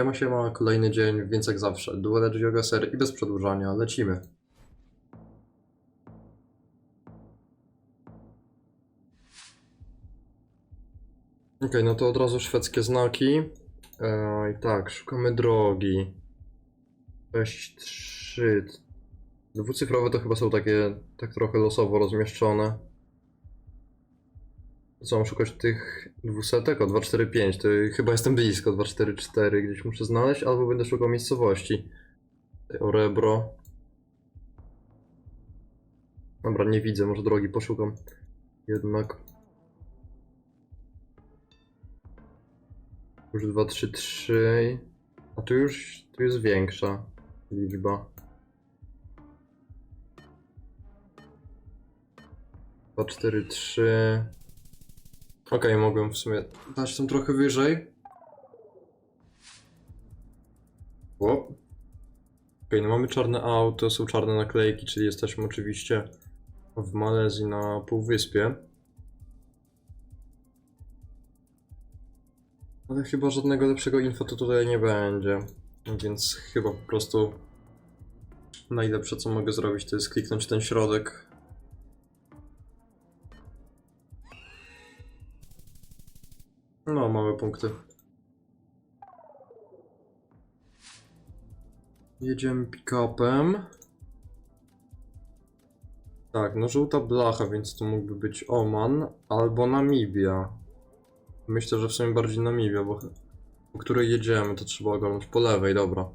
Siema, siema, kolejny dzień, więc jak zawsze, duele Yoga Ser i bez przedłużania, lecimy. Okej, no to od razu szwedzkie znaki. Eee, tak, szukamy drogi. 6, 3. Dwucyfrowe to chyba są takie, tak trochę losowo rozmieszczone. Co mam szukać tych dwusetek? O 245, to chyba jestem blisko 244, gdzieś muszę znaleźć, albo będę szukał miejscowości. Orebro. Dobra, nie widzę, może drogi poszukam. Jednak. Już 233. A tu już, tu jest większa liczba. 243. Okej, mogłem w sumie dać tam trochę wyżej. O. Okej, no mamy czarne auto, są czarne naklejki, czyli jesteśmy oczywiście w Malezji na półwyspie. Ale chyba żadnego lepszego info to tutaj nie będzie. Więc chyba po prostu najlepsze co mogę zrobić to jest kliknąć ten środek No, mamy punkty. Jedziemy pick-upem. Tak, no żółta blacha, więc to mógłby być Oman albo Namibia. Myślę, że w sumie bardziej Namibia, bo po której jedziemy, to trzeba ogarnąć po lewej, dobra.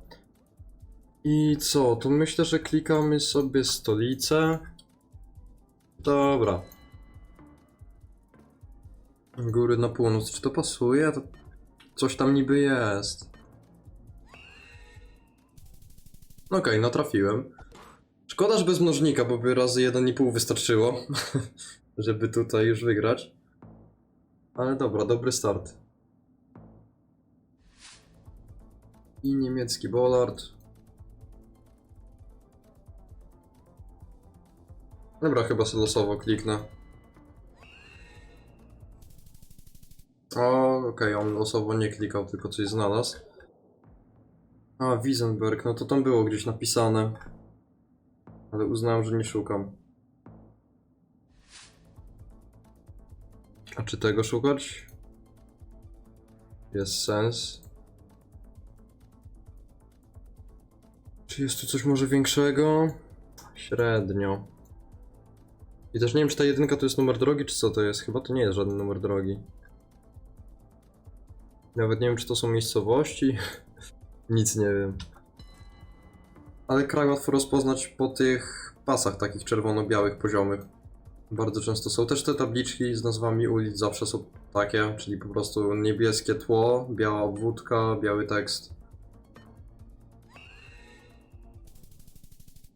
I co, to myślę, że klikamy sobie stolicę. Dobra, Góry na północ. Czy to pasuje? To coś tam niby jest. Okej, no trafiłem. Szkoda, że bez mnożnika, bo by razy 1,5 wystarczyło, żeby tutaj już wygrać. Ale dobra, dobry start. I niemiecki Bollard. Dobra, chyba sobie losowo kliknę. Okej, on losowo nie klikał, tylko coś znalazł. A, Wiesenberg, no to tam było gdzieś napisane. Ale uznałem, że nie szukam. A czy tego szukać? Jest sens. Czy jest tu coś może większego? Średnio. I też nie wiem, czy ta jedynka to jest numer drogi, czy co to jest. Chyba to nie jest żaden numer drogi. Nawet nie wiem, czy to są miejscowości. Nic nie wiem. Ale kraj łatwo rozpoznać po tych pasach takich czerwono-białych, poziomych. Bardzo często są też te tabliczki z nazwami ulic, zawsze są takie, czyli po prostu niebieskie tło, biała obwódka, biały tekst.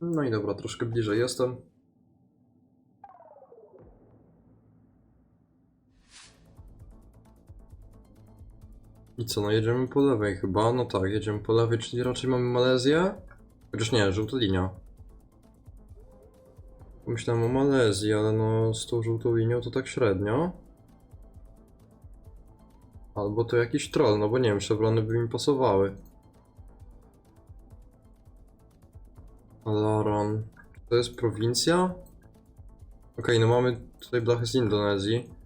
No i dobra, troszkę bliżej jestem. I co, no jedziemy po lewej chyba? No tak, jedziemy po lewej, czyli raczej mamy Malezję? Chociaż nie, żółta linia. Myślałem o Malezji, ale no z tą żółtą linią to tak średnio. Albo to jakiś troll, no bo nie wiem, szewrony by mi pasowały. Alaron. To jest prowincja? Okej, no mamy tutaj blachę z Indonezji.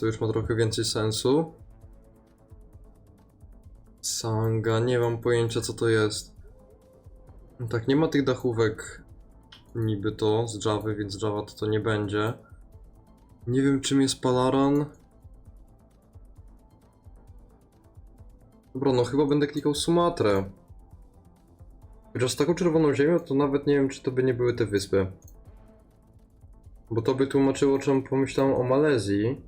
To już ma trochę więcej sensu. Sanga, nie mam pojęcia co to jest. Tak, nie ma tych dachówek niby to z Java, więc Java to to nie będzie. Nie wiem czym jest Palaran. Dobra, no chyba będę klikał Sumatrę. Chociaż z taką czerwoną ziemią to nawet nie wiem czy to by nie były te wyspy. Bo to by tłumaczyło czemu pomyślałem o Malezji.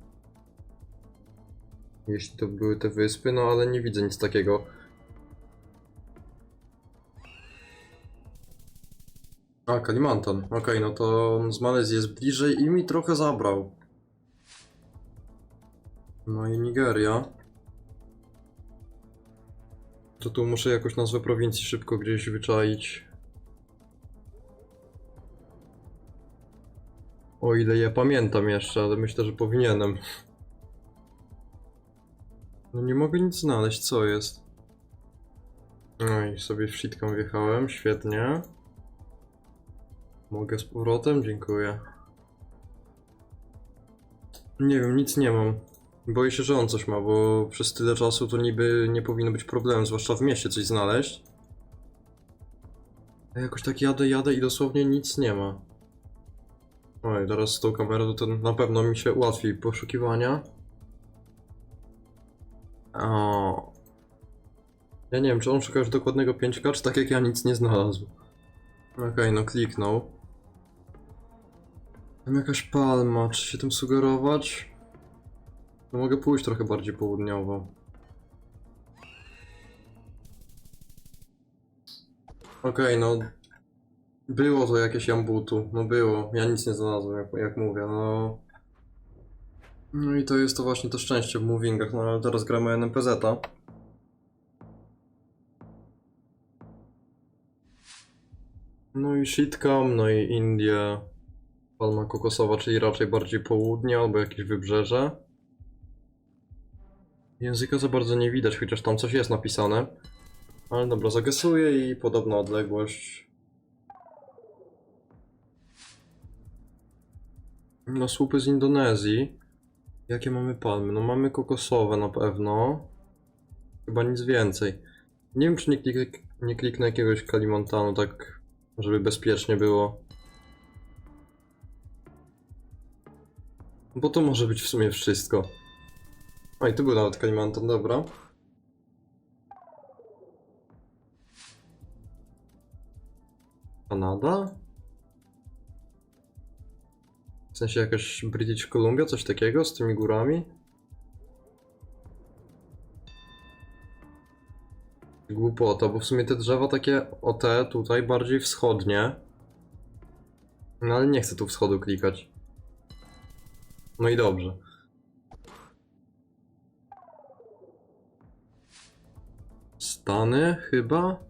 Jeśli to były te wyspy, no ale nie widzę nic takiego. A, Kalimantan. Okej, no to z Malezji jest bliżej i mi trochę zabrał. No i Nigeria. To tu muszę jakąś nazwę prowincji szybko gdzieś wyczaić. O ile je pamiętam jeszcze, ale myślę, że powinienem. No nie mogę nic znaleźć, co jest? No i sobie w shitką wjechałem, świetnie. Mogę z powrotem? Dziękuję. Nie wiem, nic nie mam. Boję się, że on coś ma, bo przez tyle czasu to niby nie powinno być problemu, zwłaszcza w mieście coś znaleźć. A jakoś tak jadę, jadę i dosłownie nic nie ma. Oj, teraz z tą kamerą to na pewno mi się ułatwi poszukiwania. O. Ja nie wiem, czy on szuka już dokładnego 5K, czy tak jak ja nic nie znalazł. Okej, no kliknął. Tam jakaś palma, czy się tym sugerować? No mogę pójść trochę bardziej południowo. Okej, no. Było to jakieś jambutu, no było. Ja nic nie znalazłem, jak, jak mówię, no. No i to jest to właśnie to szczęście w movingach, no ale teraz gramy NPZ-a. No i Shitcam, no i Indie. Palma kokosowa, czyli raczej bardziej południe albo jakieś wybrzeże. Języka za bardzo nie widać, chociaż tam coś jest napisane. Ale dobra, zagesuję i podobna odległość. No słupy z Indonezji. Jakie mamy palmy? No mamy kokosowe na pewno. Chyba nic więcej. Nie wiem czy nie, klik nie kliknę jakiegoś Kalimantanu tak, żeby bezpiecznie było. Bo to może być w sumie wszystko. O i tu był nawet Kalimantan, dobra. Kanada? Sensie jakaś British Columbia, coś takiego z tymi górami? Głupota, bo w sumie te drzewa takie o te tutaj bardziej wschodnie. No ale nie chcę tu wschodu klikać. No i dobrze. Stany chyba?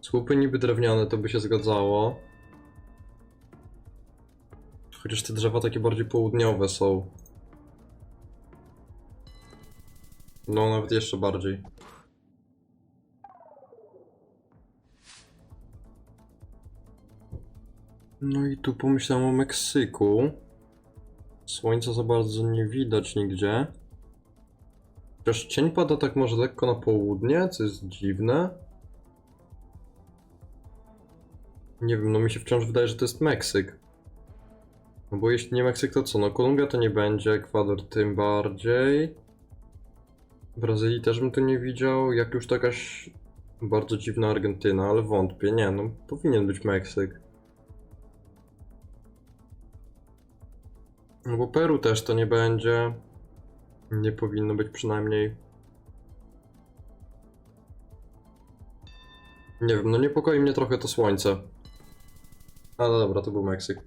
Słupy niby drewniane, to by się zgadzało. Chociaż te drzewa takie bardziej południowe są. No, nawet jeszcze bardziej. No i tu pomyślałem o Meksyku. Słońca za bardzo nie widać nigdzie. Chociaż cień pada tak może lekko na południe, co jest dziwne. Nie wiem, no mi się wciąż wydaje, że to jest Meksyk. No bo jeśli nie Meksyk, to co? No Kolumbia to nie będzie, Ekwador tym bardziej. Brazylii też bym tu nie widział, jak już to jakaś bardzo dziwna Argentyna, ale wątpię, nie no, powinien być Meksyk. No bo Peru też to nie będzie. Nie powinno być przynajmniej. Nie wiem, no niepokoi mnie trochę to słońce. Ale dobra, to był Meksyk.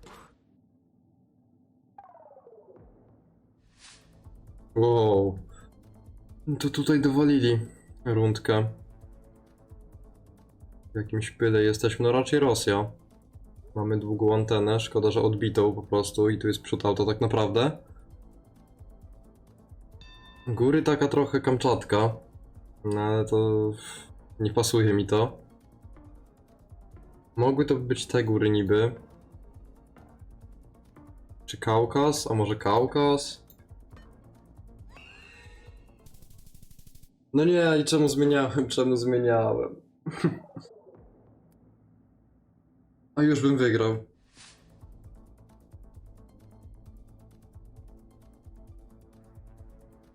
Wow. No To tutaj dowalili rundkę. W jakimś pyle jesteśmy, no raczej Rosja. Mamy długą antenę, szkoda, że odbitą po prostu i tu jest przód tak naprawdę. Góry taka trochę Kamczatka, no ale to nie pasuje mi to. Mogły to być te góry niby. Czy Kaukaz? A może Kaukaz? No nie, i czemu zmieniałem? Czemu zmieniałem? A już bym wygrał.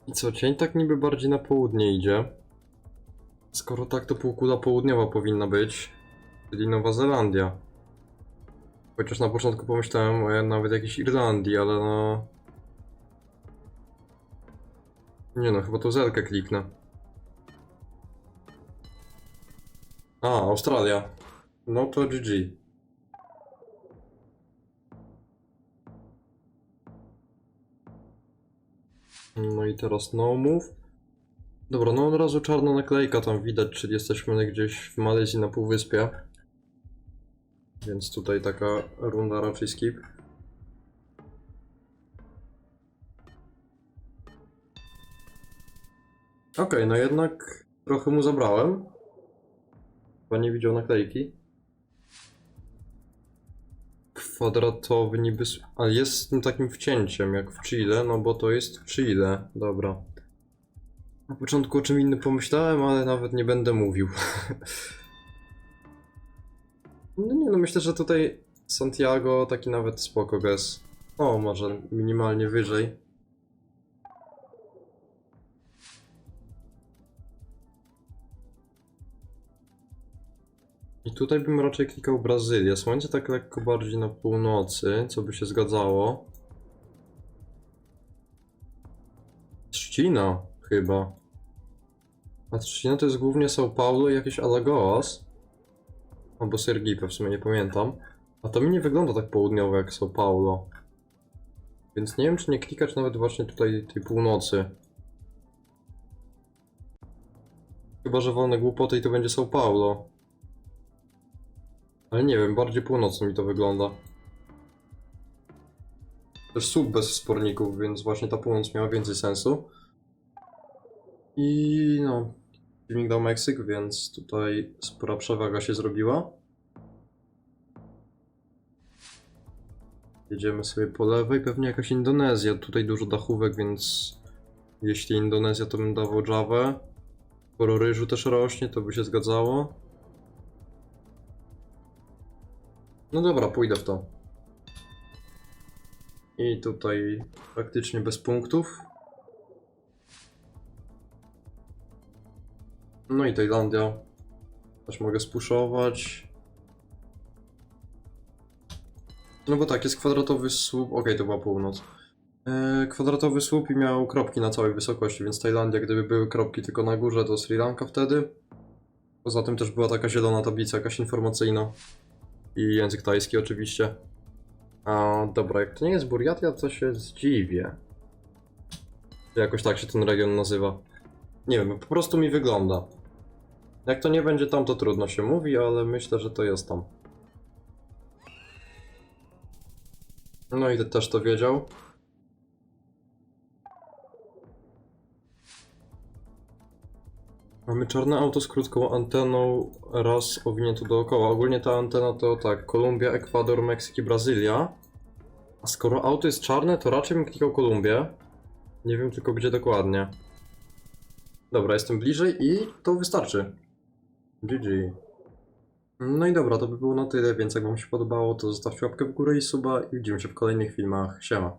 I co, cień tak niby bardziej na południe idzie. Skoro tak, to półkula południowa powinna być, czyli Nowa Zelandia. Chociaż na początku pomyślałem o nawet jakiejś Irlandii, ale no... Nie no, chyba tu zelkę kliknę. A, Australia. No to GG. No i teraz no move. Dobra, no od razu czarna naklejka tam widać, czyli jesteśmy gdzieś w Malezji na półwyspie. Więc tutaj taka runda raczej skip. Okej, no jednak trochę mu zabrałem. Chyba nie widział naklejki. Kwadratowy niby... Ale jest z tym takim wcięciem, jak w Chile, no bo to jest w Chile. Dobra. Na początku o czym innym pomyślałem, ale nawet nie będę mówił. no nie, no myślę, że tutaj Santiago taki nawet spoko. O, może minimalnie wyżej. I tutaj bym raczej klikał Brazylię. Słońce tak lekko bardziej na północy, co by się zgadzało. Trzcina chyba. A Trzcina to jest głównie São Paulo i jakieś Alagoas. Albo Sergipe, w sumie nie pamiętam. A to mi nie wygląda tak południowo jak São Paulo. Więc nie wiem, czy nie klikać nawet właśnie tutaj tej północy. Chyba, że wolne głupoty i to będzie São Paulo. Ale nie wiem, bardziej północno mi to wygląda. Też słup bez wsporników, więc właśnie ta północ miała więcej sensu. I no, filmik dał Meksyk, więc tutaj spora przewaga się zrobiła. Jedziemy sobie po lewej, pewnie jakaś Indonezja. Tutaj dużo dachówek, więc jeśli Indonezja, to bym dawał Javę. Skoro ryżu też rośnie, to by się zgadzało. No dobra, pójdę w to. I tutaj praktycznie bez punktów. No i Tajlandia. Też mogę spuszować. No bo tak, jest kwadratowy słup. Okej, to była północ. Eee, kwadratowy słup i miał kropki na całej wysokości, więc Tajlandia, gdyby były kropki tylko na górze, to Sri Lanka wtedy. Poza tym też była taka zielona tablica, jakaś informacyjna. I język tajski oczywiście. A dobra, jak to nie jest Burjatia, to się zdziwię. Jakoś tak się ten region nazywa. Nie wiem, po prostu mi wygląda. Jak to nie będzie tam, to trudno się mówi, ale myślę, że to jest tam. No i też to wiedział. Mamy czarne auto z krótką anteną raz owinięto dookoła. Ogólnie ta antena to tak, Kolumbia, Ekwador, Meksyk i Brazylia. A skoro auto jest czarne, to raczej bym klikał Kolumbię. Nie wiem tylko gdzie dokładnie. Dobra, jestem bliżej i to wystarczy. GG. No i dobra, to by było na tyle, więc jak wam się podobało, to zostawcie łapkę w górę i suba i widzimy się w kolejnych filmach. Siema.